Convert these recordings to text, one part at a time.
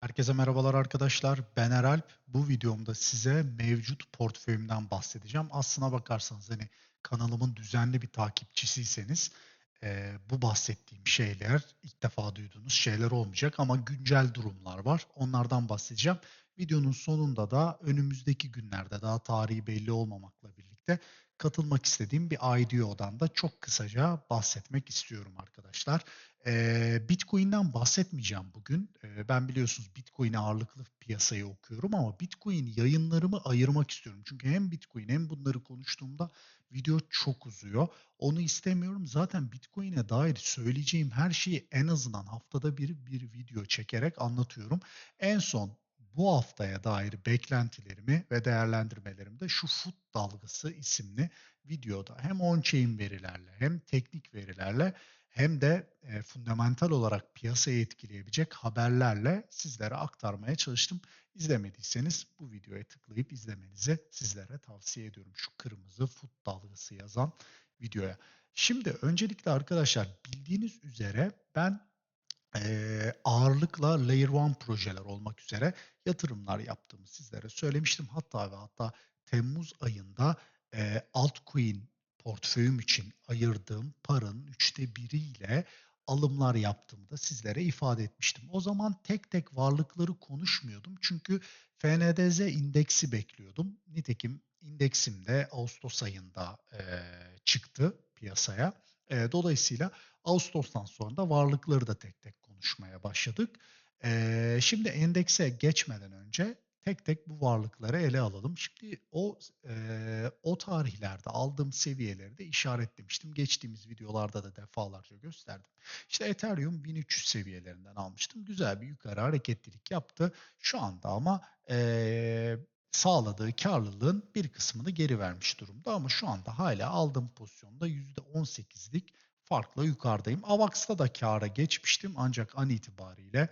Herkese merhabalar arkadaşlar. Ben Eralp. Bu videomda size mevcut portföyümden bahsedeceğim. Aslına bakarsanız hani kanalımın düzenli bir takipçisiyseniz eee, bu bahsettiğim şeyler ilk defa duyduğunuz şeyler olmayacak ama güncel durumlar var. Onlardan bahsedeceğim. Videonun sonunda da önümüzdeki günlerde daha tarihi belli olmamakla birlikte katılmak istediğim bir IDO'dan da çok kısaca bahsetmek istiyorum arkadaşlar. Eee, Bitcoin'den bahsetmeyeceğim bugün. Eee, ben biliyorsunuz Bitcoin ağırlıklı piyasayı okuyorum ama Bitcoin yayınlarımı ayırmak istiyorum. Çünkü hem Bitcoin hem bunları konuştuğumda video çok uzuyor. Onu istemiyorum. Zaten Bitcoin'e dair söyleyeceğim her şeyi en azından haftada bir bir video çekerek anlatıyorum. En son bu haftaya dair beklentilerimi ve değerlendirmelerimi de şu FUT dalgası isimli videoda hem on-chain verilerle hem teknik verilerle hem de e, fundamental olarak piyasayı etkileyebilecek haberlerle sizlere aktarmaya çalıştım. İzlemediyseniz bu videoya tıklayıp izlemenizi sizlere tavsiye ediyorum. Şu kırmızı FUT dalgası yazan videoya. Şimdi öncelikle arkadaşlar bildiğiniz üzere ben Eee, ağırlıkla Layer One projeler olmak üzere yatırımlar yaptığımı sizlere söylemiştim. Hatta ve hatta temmuz ayında eee, altcoin portföyüm için ayırdığım paranın üçte biriyle alımlar yaptığımı da sizlere ifade etmiştim. O zaman tek tek varlıkları konuşmuyordum. Çünkü FNDZ indeksi bekliyordum. Nitekim indeksim de Ağustos ayında eee, çıktı piyasaya. Eee, dolayısıyla Ağustos'tan sonra da varlıkları da tek tek konuşmaya başladık. Eee, şimdi endekse geçmeden önce tek tek bu varlıkları ele alalım. Şimdi o eee, o tarihlerde aldığım seviyeleri de işaretlemiştim. Geçtiğimiz videolarda da defalarca gösterdim. İşte Ethereum 1300 seviyelerinden almıştım. Güzel bir yukarı hareketlilik yaptı. Şu anda ama eee, sağladığı karlılığın bir kısmını geri vermiş durumda ama şu anda hala aldığım pozisyonda %18'lik farkla yukarıdayım. AVAX'ta da kâra geçmiştim ancak an itibariyle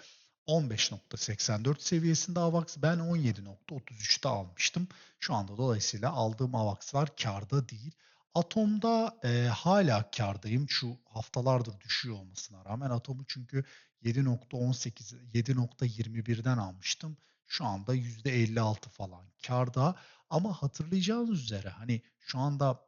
15.84 seviyesinde AVAX ben 17.33'te almıştım. Şu anda dolayısıyla aldığım AVAX'lar kârda değil. Atom'da e, hala kârdayım. Şu haftalardır düşüyor olmasına rağmen Atom'u çünkü 7.18 7.21'den almıştım. Şu anda %56 falan kârda. Ama hatırlayacağınız üzere hani şu anda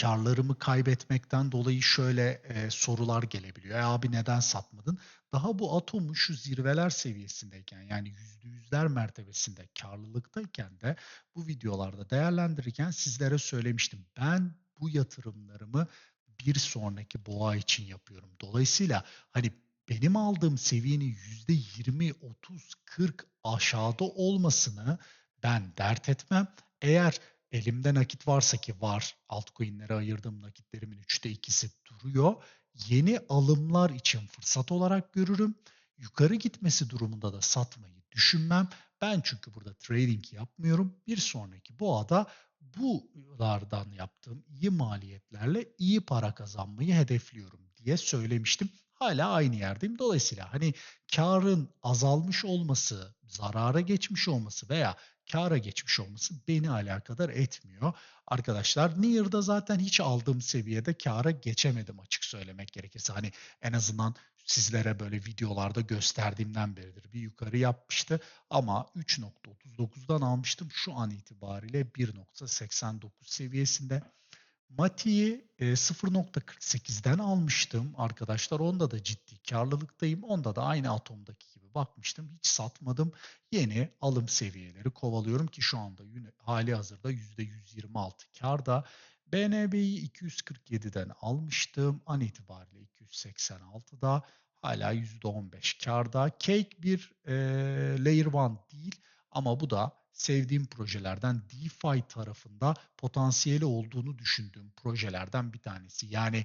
karlarımı kaybetmekten dolayı şöyle e, sorular gelebiliyor. E abi neden satmadın? Daha bu atomu şu zirveler seviyesindeyken yani yüzde yüzler mertebesinde karlılıktayken de bu videolarda değerlendirirken sizlere söylemiştim. Ben bu yatırımlarımı bir sonraki boğa için yapıyorum. Dolayısıyla hani benim aldığım seviyenin yüzde 20, 30, 40 aşağıda olmasını ben dert etmem. Eğer Elimde nakit varsa ki var, altcoin'lere ayırdığım nakitlerimin üçte ikisi duruyor. Yeni alımlar için fırsat olarak görürüm. Yukarı gitmesi durumunda da satmayı düşünmem. Ben çünkü burada trading yapmıyorum. Bir sonraki boğada bulardan yaptığım iyi maliyetlerle iyi para kazanmayı hedefliyorum diye söylemiştim. Hala aynı yerdeyim. Dolayısıyla hani karın azalmış olması, zarara geçmiş olması veya kâra geçmiş olması beni alakadar etmiyor. Arkadaşlar Near'da zaten hiç aldığım seviyede kâra geçemedim açık söylemek gerekirse. Hani en azından sizlere böyle videolarda gösterdiğimden beridir. Bir yukarı yapmıştı ama 3.39'dan almıştım. Şu an itibariyle 1.89 seviyesinde. Mati'yi e, 0.48'den almıştım arkadaşlar. Onda da ciddi karlılıktayım. Onda da aynı atomdaki gibi bakmıştım. Hiç satmadım. Yeni alım seviyeleri kovalıyorum ki şu anda hali hazırda %126 karda. BNB'yi 247'den almıştım. An itibariyle 286'da. Hala %15 karda. Cake bir e, Layer 1 değil ama bu da sevdiğim projelerden DeFi tarafında potansiyeli olduğunu düşündüğüm projelerden bir tanesi. Yani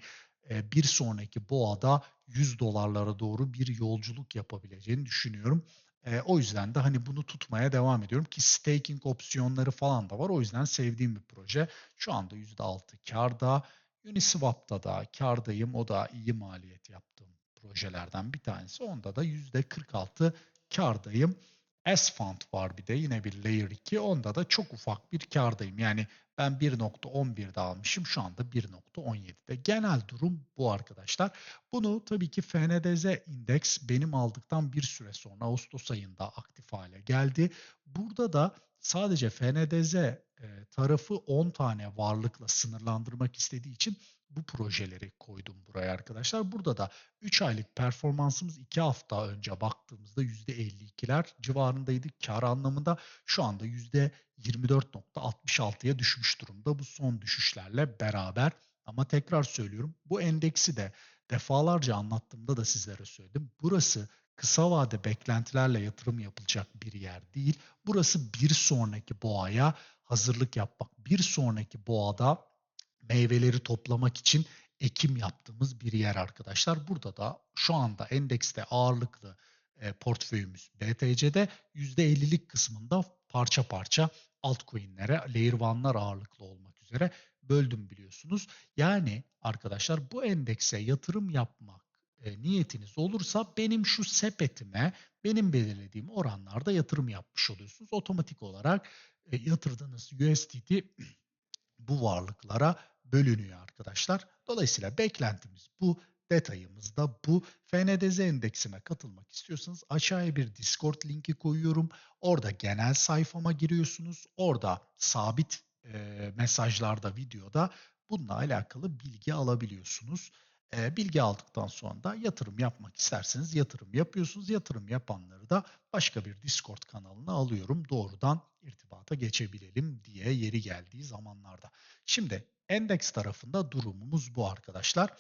e, bir sonraki boğada 100 dolarlara doğru bir yolculuk yapabileceğini düşünüyorum. E, o yüzden de hani bunu tutmaya devam ediyorum ki staking opsiyonları falan da var. O yüzden sevdiğim bir proje. Şu anda %6 karda. Uniswap'ta da kardayım. O da iyi maliyet yaptığım projelerden bir tanesi. Onda da %46 kardayım. S-Fund var bir de yine bir Layer 2. Onda da çok ufak bir kârdayım. Yani ben 1.11'de almışım. Şu anda 1.17'de. Genel durum bu arkadaşlar. Bunu tabii ki FNDZ indeks benim aldıktan bir süre sonra Ağustos ayında aktif hale geldi. Burada da sadece FNDZ e, tarafı 10 tane varlıkla sınırlandırmak istediği için bu projeleri koydum buraya arkadaşlar. Burada da 3 aylık performansımız 2 hafta önce baktığımızda %52'ler civarındaydı kar anlamında. Şu anda %24.66'ya düşmüş durumda bu son düşüşlerle beraber. Ama tekrar söylüyorum bu endeksi de defalarca anlattığımda da sizlere söyledim. Burası kısa vade beklentilerle yatırım yapılacak bir yer değil. Burası bir sonraki boğaya hazırlık yapmak. Bir sonraki boğada meyveleri toplamak için ekim yaptığımız bir yer arkadaşlar. Burada da şu anda endekste ağırlıklı e, portföyümüz BTC'de %50'lik kısmında parça parça altcoin'lere, layer 1'lar ağırlıklı olmak üzere böldüm biliyorsunuz. Yani arkadaşlar bu endekse yatırım yapmak e, niyetiniz olursa benim şu sepetime benim belirlediğim oranlarda yatırım yapmış oluyorsunuz. Otomatik olarak e, yatırdığınız USDT bu varlıklara bölünüyor arkadaşlar. Dolayısıyla beklentimiz bu. Detayımız da bu. FNDZ endeksime katılmak istiyorsanız aşağıya bir Discord linki koyuyorum. Orada genel sayfama giriyorsunuz. Orada sabit e, mesajlarda, videoda bununla alakalı bilgi alabiliyorsunuz. E, bilgi aldıktan sonra da yatırım yapmak isterseniz yatırım yapıyorsunuz. Yatırım yapanları da başka bir Discord kanalına alıyorum. Doğrudan irtibata geçebilelim diye yeri geldiği zamanlarda. Şimdi endeks tarafında durumumuz bu arkadaşlar.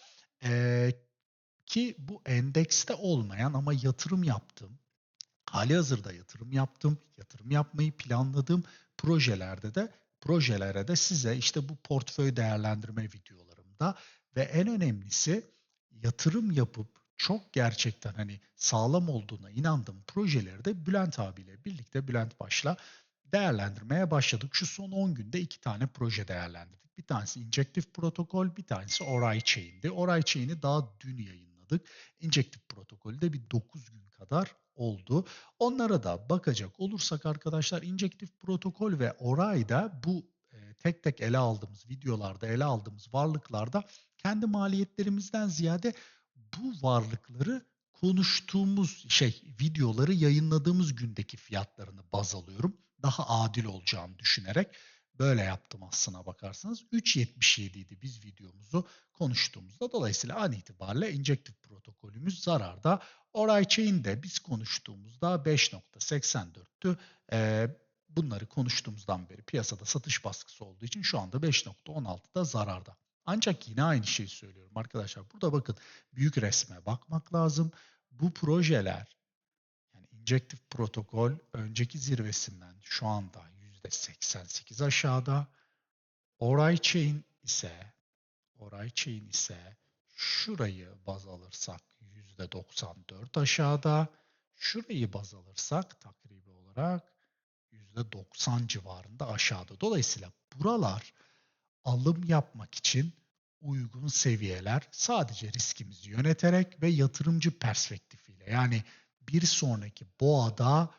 E, ki bu endekste olmayan ama yatırım yaptığım, hali hazırda yatırım yaptım, yatırım yapmayı planladığım projelerde de projelere de size işte bu portföy değerlendirme videolarımda ve en önemlisi yatırım yapıp çok gerçekten hani sağlam olduğuna inandığım projeleri de Bülent abiyle birlikte Bülent Baş'la değerlendirmeye başladık. Şu son 10 günde iki tane proje değerlendirdik. Bir tanesi Injective Protokol, bir tanesi Oray Chain'di. Oray Chain'i daha dün yayınladık. Injective Protokol'ü de bir 9 gün kadar oldu. Onlara da bakacak olursak arkadaşlar Injective Protokol ve Oray'da bu e, tek tek ele aldığımız videolarda ele aldığımız varlıklarda kendi maliyetlerimizden ziyade bu varlıkları konuştuğumuz şey videoları yayınladığımız gündeki fiyatlarını baz alıyorum. Daha adil olacağını düşünerek böyle yaptım aslına bakarsanız. 3.77 idi biz videomuzu konuştuğumuzda. Dolayısıyla an itibariyle injective protokolümüz zararda. Oray Chain'de biz konuştuğumuzda 5.84'tü. Ee, bunları konuştuğumuzdan beri piyasada satış baskısı olduğu için şu anda 5.16'da zararda. Ancak yine aynı şeyi söylüyorum arkadaşlar. Burada bakın büyük resme bakmak lazım. Bu projeler yani Injective protokol önceki zirvesinden şu anda %88 aşağıda. Oray Chain ise Oray Chain ise şurayı baz alırsak %94 aşağıda. Şurayı baz alırsak takribi olarak %90 civarında aşağıda. Dolayısıyla buralar alım yapmak için uygun seviyeler sadece riskimizi yöneterek ve yatırımcı perspektifiyle yani bir sonraki boğada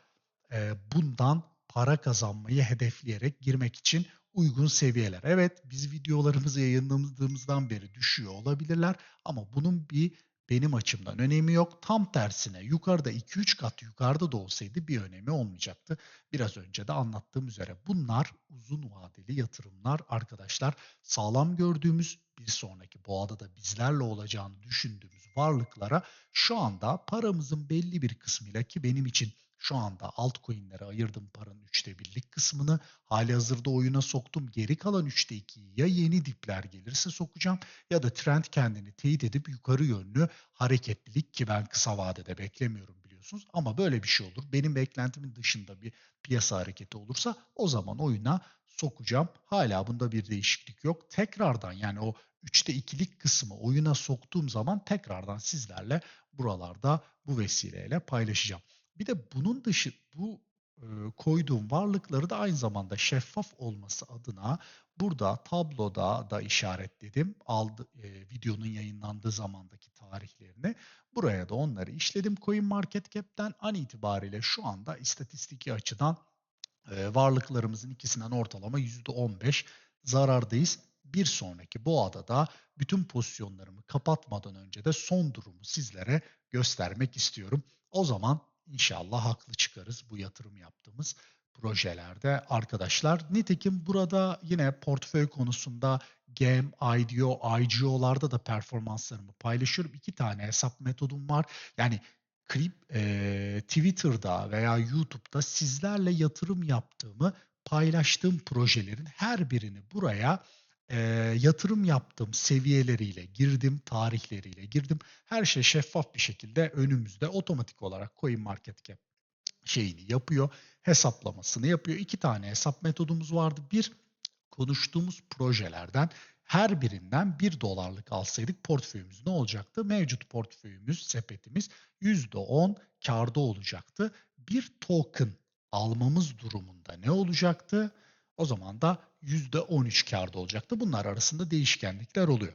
e, bundan para kazanmayı hedefleyerek girmek için uygun seviyeler. Evet biz videolarımızı yayınladığımızdan beri düşüyor olabilirler ama bunun bir benim açımdan önemi yok. Tam tersine yukarıda 2-3 kat yukarıda da olsaydı bir önemi olmayacaktı. Biraz önce de anlattığım üzere bunlar uzun vadeli yatırımlar arkadaşlar. Sağlam gördüğümüz bir sonraki boğada da bizlerle olacağını düşündüğümüz varlıklara şu anda paramızın belli bir kısmıyla ki benim için şu anda altcoin'lere ayırdım paranın üçte birlik kısmını. Hali hazırda oyuna soktum. Geri kalan üçte ikiyi ya yeni dipler gelirse sokacağım ya da trend kendini teyit edip yukarı yönlü hareketlilik ki ben kısa vadede beklemiyorum biliyorsunuz. Ama böyle bir şey olur. Benim beklentimin dışında bir piyasa hareketi olursa o zaman oyuna sokacağım. Hala bunda bir değişiklik yok. Tekrardan yani o 3'te 2'lik kısmı oyuna soktuğum zaman tekrardan sizlerle buralarda bu vesileyle paylaşacağım. Bir de bunun dışı bu e, koyduğum varlıkları da aynı zamanda şeffaf olması adına burada tabloda da işaretledim. Aldı, e, videonun yayınlandığı zamandaki tarihlerini. Buraya da onları işledim CoinMarketCap'ten an itibariyle şu anda istatistiki açıdan e, varlıklarımızın ikisinden ortalama %15 zarardayız. Bir sonraki boğada da bütün pozisyonlarımı kapatmadan önce de son durumu sizlere göstermek istiyorum. O zaman inşallah haklı çıkarız bu yatırım yaptığımız projelerde arkadaşlar. Nitekim burada yine portföy konusunda GEM, IDO, IGO'larda da performanslarımı paylaşıyorum. İki tane hesap metodum var. Yani Krip, e, Twitter'da veya YouTube'da sizlerle yatırım yaptığımı paylaştığım projelerin her birini buraya e, yatırım yaptığım seviyeleriyle girdim, tarihleriyle girdim. Her şey şeffaf bir şekilde önümüzde otomatik olarak CoinMarketCap şeyini yapıyor, hesaplamasını yapıyor. İki tane hesap metodumuz vardı. Bir, konuştuğumuz projelerden her birinden 1 dolarlık alsaydık portföyümüz ne olacaktı? Mevcut portföyümüz, sepetimiz %10 karda olacaktı. Bir token almamız durumunda ne olacaktı? O zaman da %13 karda olacaktı. Bunlar arasında değişkenlikler oluyor.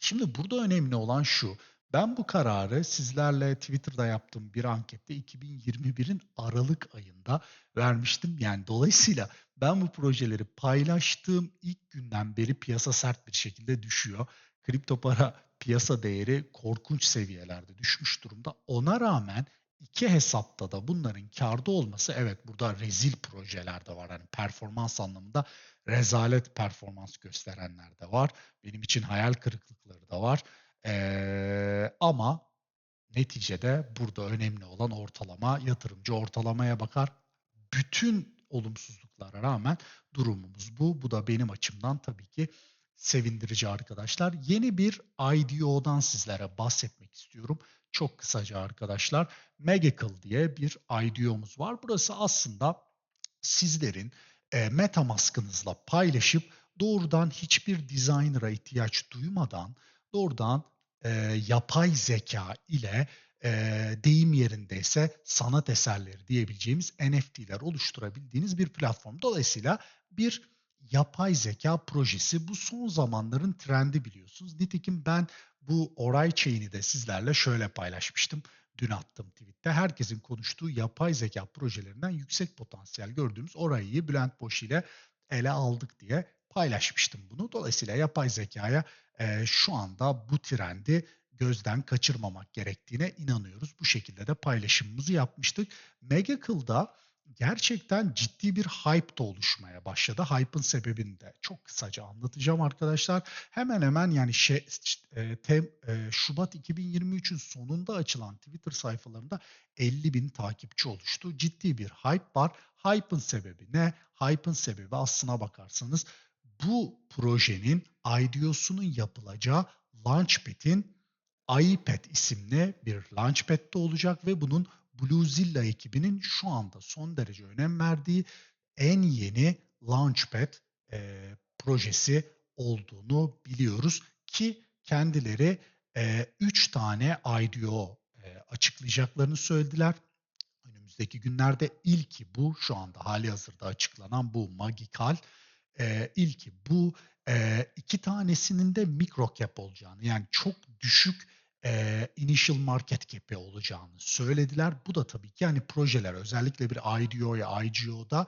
Şimdi burada önemli olan şu. Ben bu kararı sizlerle Twitter'da yaptığım bir ankette 2021'in Aralık ayında vermiştim. Yani dolayısıyla ben bu projeleri paylaştığım ilk günden beri piyasa sert bir şekilde düşüyor. Kripto para piyasa değeri korkunç seviyelerde düşmüş durumda. Ona rağmen iki hesapta da bunların karda olması evet burada rezil projeler de var. Yani performans anlamında rezalet performans gösterenler de var. Benim için hayal kırıklıkları da var. Ee, ama neticede burada önemli olan ortalama, yatırımcı ortalamaya bakar. Bütün olumsuzluklara rağmen durumumuz bu. Bu da benim açımdan tabii ki sevindirici arkadaşlar. Yeni bir IDO'dan sizlere bahsetmek istiyorum. Çok kısaca arkadaşlar. Magical diye bir IDO'muz var. Burası aslında sizlerin e, Metamask'ınızla paylaşıp doğrudan hiçbir designer'a ihtiyaç duymadan doğrudan e, yapay zeka ile e, deyim yerindeyse sanat eserleri diyebileceğimiz NFT'ler oluşturabildiğiniz bir platform. Dolayısıyla bir yapay zeka projesi bu son zamanların trendi biliyorsunuz. Nitekim ben bu Oray Chain'i de sizlerle şöyle paylaşmıştım. Dün attım tweette. Herkesin konuştuğu yapay zeka projelerinden yüksek potansiyel gördüğümüz Oray'ı Bülent Boş ile ele aldık diye paylaşmıştım bunu. Dolayısıyla yapay zekaya e, şu anda bu trendi gözden kaçırmamak gerektiğine inanıyoruz. Bu şekilde de paylaşımımızı yapmıştık. Megacle'da gerçekten ciddi bir hype da oluşmaya başladı. Hype'ın sebebini de çok kısaca anlatacağım arkadaşlar. Hemen hemen yani şey, e, tem, e, Şubat 2023'ün sonunda açılan Twitter sayfalarında 50 bin takipçi oluştu. Ciddi bir hype var. Hype'ın sebebi ne? Hype'ın sebebi aslına bakarsanız bu projenin IDO'sunun yapılacağı Launchpad'in iPad isimli bir Launchpad'de olacak ve bunun Bluezilla ekibinin şu anda son derece önem verdiği en yeni Launchpad e, projesi olduğunu biliyoruz ki kendileri 3 e, tane IDO e, açıklayacaklarını söylediler. Önümüzdeki günlerde ilki bu şu anda hali hazırda açıklanan bu Magical e, ilki bu e, iki tanesinin de mikro cap olacağını yani çok düşük e, initial market cap'i olacağını söylediler. Bu da tabii ki yani projeler özellikle bir IDO'ya IGO'da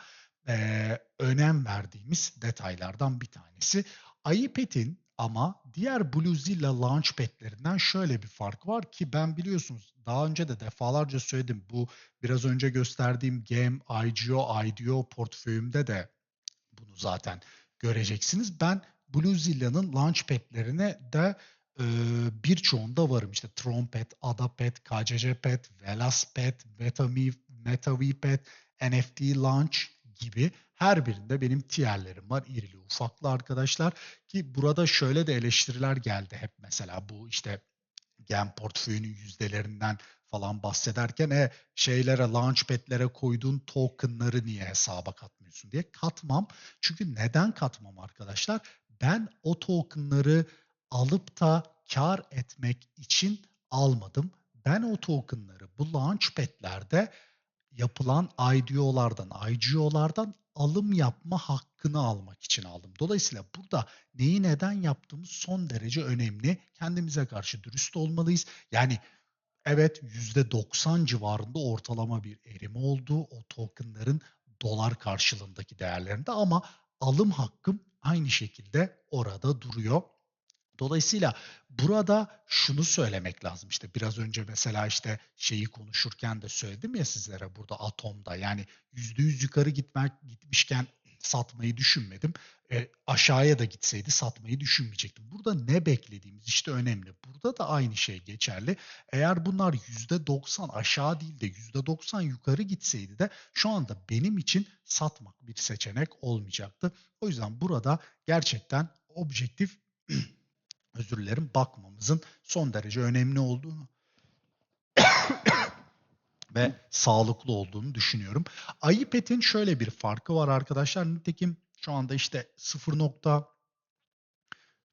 e, önem verdiğimiz detaylardan bir tanesi. iPad'in ama diğer Bluezilla Launchpad'lerinden şöyle bir fark var ki ben biliyorsunuz daha önce de defalarca söyledim. Bu biraz önce gösterdiğim Game, IGO, IDO portföyümde de bunu zaten göreceksiniz. Ben Bluezilla'nın Launchpad'lerine de e, birçoğunda varım. İşte Trompet, Adapad, KCCPad, Velaspad, MetaMe, MetaVPad, NFT Launch gibi her birinde benim tierlerim var. İrili ufaklı arkadaşlar. Ki burada şöyle de eleştiriler geldi hep mesela bu işte gen portföyünün yüzdelerinden falan bahsederken e, şeylere launchpad'lere koyduğun tokenları niye hesaba katmıyorsun diye katmam. Çünkü neden katmam arkadaşlar? Ben o tokenları alıp da kar etmek için almadım. Ben o tokenları bu launchpad'lerde yapılan IDO'lardan, IGO'lardan alım yapma hakkını almak için aldım. Dolayısıyla burada neyi neden yaptığımız son derece önemli. Kendimize karşı dürüst olmalıyız. Yani evet %90 civarında ortalama bir erime oldu o token'ların dolar karşılığındaki değerlerinde ama alım hakkım aynı şekilde orada duruyor. Dolayısıyla burada şunu söylemek lazım. İşte biraz önce mesela işte şeyi konuşurken de söyledim ya sizlere burada Atom'da yani %100 yukarı gitmek gitmişken satmayı düşünmedim. E, aşağıya da gitseydi satmayı düşünmeyecektim. Burada ne beklediğimiz işte önemli. Burada da aynı şey geçerli. Eğer bunlar %90 aşağı değil de %90 yukarı gitseydi de şu anda benim için satmak bir seçenek olmayacaktı. O yüzden burada gerçekten objektif özür dilerim bakmamızın son derece önemli olduğunu ve sağlıklı olduğunu düşünüyorum. iPad'in şöyle bir farkı var arkadaşlar. Nitekim şu anda işte 0.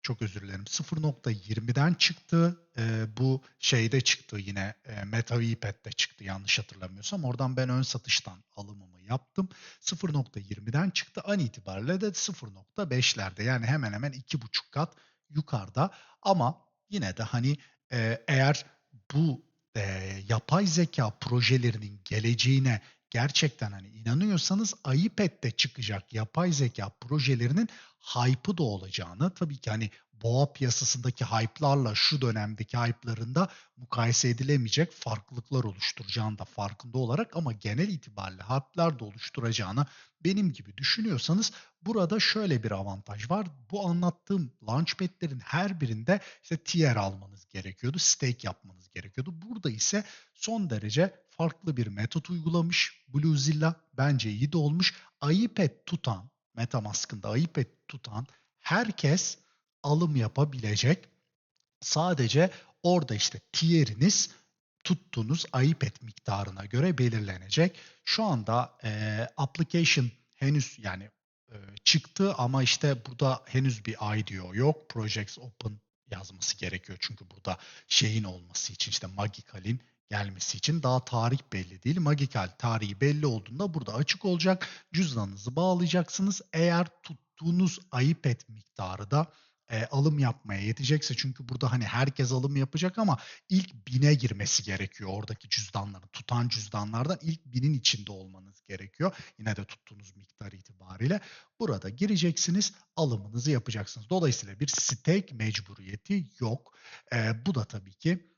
çok özür dilerim 0.20'den çıktı. Ee, bu şeyde çıktı yine e, Meta iPad'de çıktı yanlış hatırlamıyorsam. Oradan ben ön satıştan alımımı yaptım. 0.20'den çıktı. An itibariyle de 0.5'lerde yani hemen hemen 2,5 kat yukarıda. Ama yine de hani e, eğer bu e, yapay zeka projelerinin geleceğine gerçekten hani inanıyorsanız iPad'de çıkacak yapay zeka projelerinin hype'ı da olacağını tabii ki hani boğa piyasasındaki hype'larla şu dönemdeki hype'larında mukayese edilemeyecek farklılıklar oluşturacağını da farkında olarak ama genel itibariyle hype'lar da oluşturacağını benim gibi düşünüyorsanız burada şöyle bir avantaj var. Bu anlattığım launchpad'lerin her birinde işte tier almanız gerekiyordu, stake yapmanız gerekiyordu. Burada ise son derece farklı bir metot uygulamış Bluezilla. Bence iyi de olmuş. iPad tutan, MetaMask'ın da iPad tutan herkes alım yapabilecek. Sadece orada işte tier'iniz tuttuğunuz iPad miktarına göre belirlenecek. Şu anda e, application henüz yani e, çıktı ama işte burada henüz bir IDO yok. Projects Open yazması gerekiyor. Çünkü burada şeyin olması için işte Magical'in gelmesi için daha tarih belli değil. Magical tarihi belli olduğunda burada açık olacak. Cüzdanınızı bağlayacaksınız. Eğer tuttuğunuz iPad miktarı da e, alım yapmaya yetecekse çünkü burada hani herkes alım yapacak ama ilk bine girmesi gerekiyor oradaki cüzdanların tutan cüzdanlardan ilk binin içinde olmanız gerekiyor. Yine de tuttuğunuz miktar itibariyle burada gireceksiniz alımınızı yapacaksınız. Dolayısıyla bir stake mecburiyeti yok. E, bu da tabii ki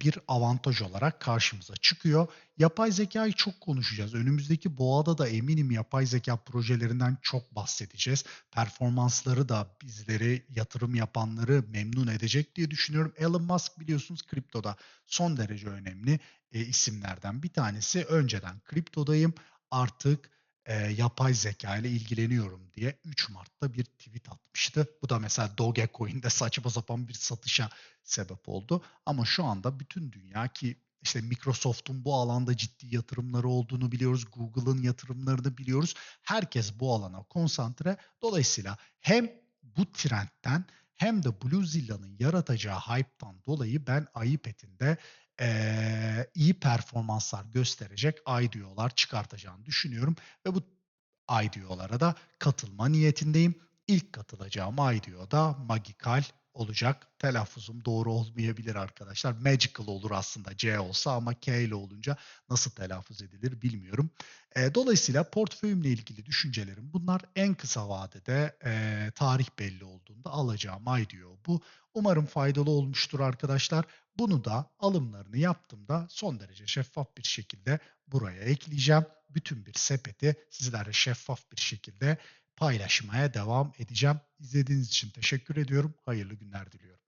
bir avantaj olarak karşımıza çıkıyor. Yapay zekayı çok konuşacağız. Önümüzdeki boğada da eminim yapay zeka projelerinden çok bahsedeceğiz. Performansları da bizleri, yatırım yapanları memnun edecek diye düşünüyorum. Elon Musk biliyorsunuz kriptoda son derece önemli e, isimlerden bir tanesi. Önceden kriptodayım artık e, yapay zeka ile ilgileniyorum diye 3 Mart'ta bir tweet atmıştı. Bu da mesela Dogecoin'de saçma sapan bir satışa sebep oldu. Ama şu anda bütün dünya ki işte Microsoft'un bu alanda ciddi yatırımları olduğunu biliyoruz. Google'ın yatırımlarını biliyoruz. Herkes bu alana konsantre. Dolayısıyla hem bu trendten hem de Bluezilla'nın yaratacağı hype'tan dolayı ben iPad'in de e, iyi performanslar gösterecek IDO'lar çıkartacağını düşünüyorum ve bu IDO'lara da katılma niyetindeyim. İlk katılacağım IDO da Magical olacak. Telaffuzum doğru olmayabilir arkadaşlar. Magical olur aslında C olsa ama K ile olunca nasıl telaffuz edilir bilmiyorum. E, dolayısıyla portföyümle ilgili düşüncelerim bunlar. En kısa vadede e, tarih belli olduğunda alacağım ay diyor bu. Umarım faydalı olmuştur arkadaşlar. Bunu da alımlarını yaptığımda son derece şeffaf bir şekilde buraya ekleyeceğim. Bütün bir sepeti sizlerle şeffaf bir şekilde paylaşmaya devam edeceğim. İzlediğiniz için teşekkür ediyorum. Hayırlı günler diliyorum.